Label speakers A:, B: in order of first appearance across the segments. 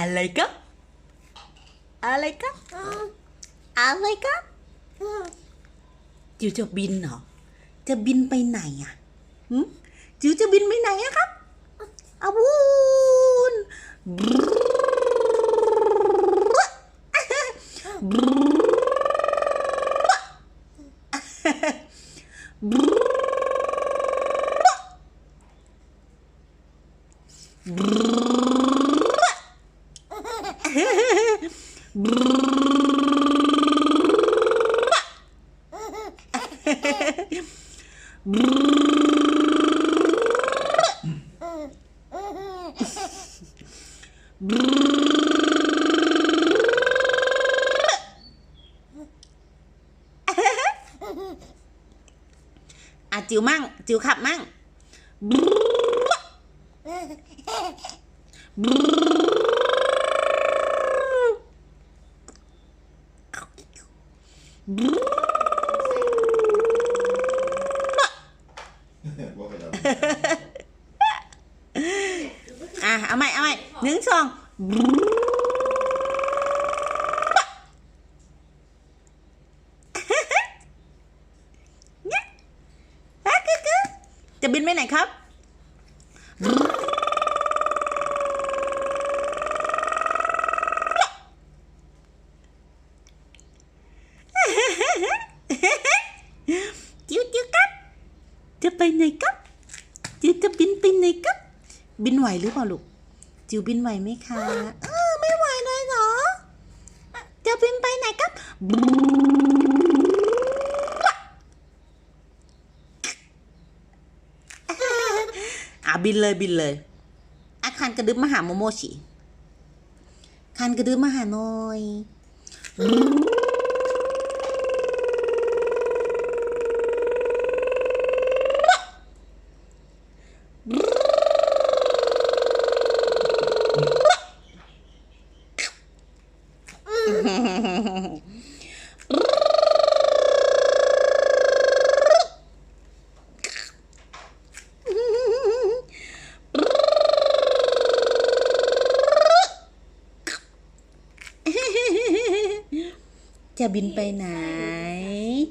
A: อะไรครับอะไรครับอะไรครับจิ๋วจะบินเหรอ จะบินไปไหนอะหึจิ๋วจะบินไปไหนอะครับอาวูน อะจิ๋วมั่งจิ๋วขับมั่ง
B: ว่าไปแล้ว
A: อะ เอาใหม่ เอาใหม่หนึ่งสองเนี่ยอะกึ๊กกึ๊ก จะบินไปไหนครับ จิ๋วจิ๋วครับ จะไปไหนครับจิ๋วจะบินไปไหนครับ บินไหวหรือเปล่าลูก จิ๋วบินไหวไหมคะเออไม่ไหวเลยเหรอจะบินไปไหนครับอะบินเลยบินเลยอาคารกระดึบมาหาโมโมชิคานกระดึบมาหาหน่อย จะบินไปไหน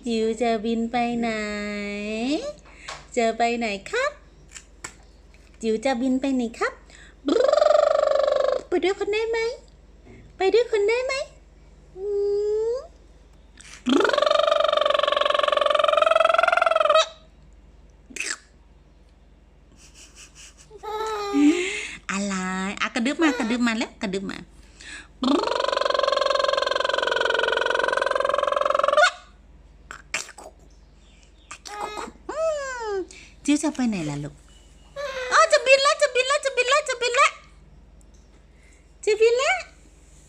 A: จิวจะบินไปไหน จะไปไหนครับ จิวจะบินไปไหนครับ ไปด้วยคนได้ไหม ไปด้วยคนได้ไหมอะไรอะกระดึบมากระดึบมาแล้วกระดึบมา อืม จิ๋วจะไปไหนล่ะลูกอ๋อจะบินแล้วจะบินแล้วจะบินแล้วจะบินแล้วจะบินแล้ว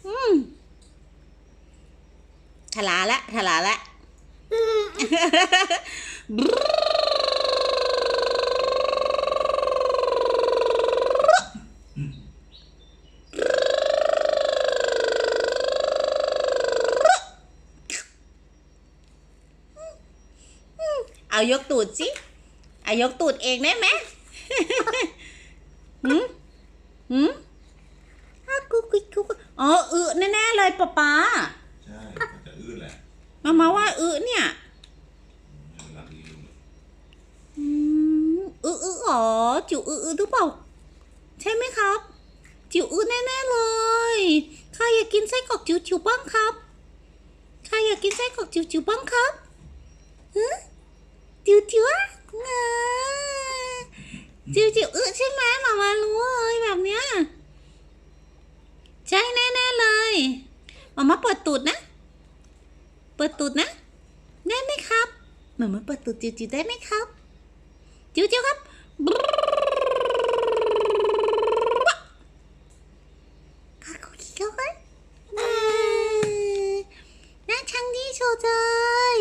A: อืมทลาละทลาละเอายกตูดสิเอายกตูดเองได้ไหมหืมหืมอ้าวกุ๊กกุ๊กกุ๊กอ๋ออึแน่ๆเลยป๊าป๊า
B: ใช่มันจะอื้นแหละ
A: มามาว่าอึเนี่ย
B: เวลาที่ลืม
A: อืมอึอึอ๋อจิ๋วอึอึหรือเปล่าใช่ไหมครับ จิ๋วอึแน่ๆเลยใครอยากกินไส้กรอกจิ๋วจิ๋วบ้างครับใครอยากกินไส้กรอกจิ๋วจิ๋วบ้างครับฮึจิ๋วจิ๋วอะงา จิ๋วจิ๋วอึใช่ไหมหมามารู้เลยแบบเนี้ยใช่แน่ๆเลยหมามาเปิดตูดนะ เปิดตูดนะ ได้ไหมครับหมามาเปิดตูดจิ๋วจิ๋วได้ไหมครับ จิ๋วจิ๋วครับข้าคุยเขาไหมน่าชังดีโชว์เลย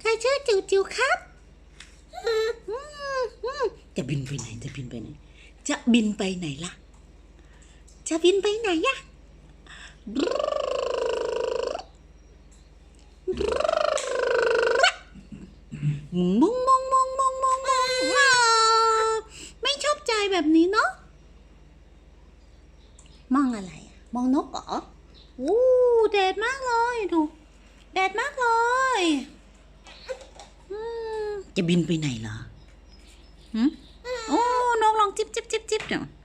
A: ใครชื่อจิ๋วจิ๋วครับอืมอืม จะบินไปไหนจะบินไปไหน จะบินไปไหนล่ะ จะบินไปไหนอะมุ้งมุงมุงมุงมุงมงไม่ชอบใจแบบนี้เนาะมองอะไรมองนกเหรออู้แดดมากเลยดูแดดมากเลยจะบินไปไหนเหรอหื มโอ้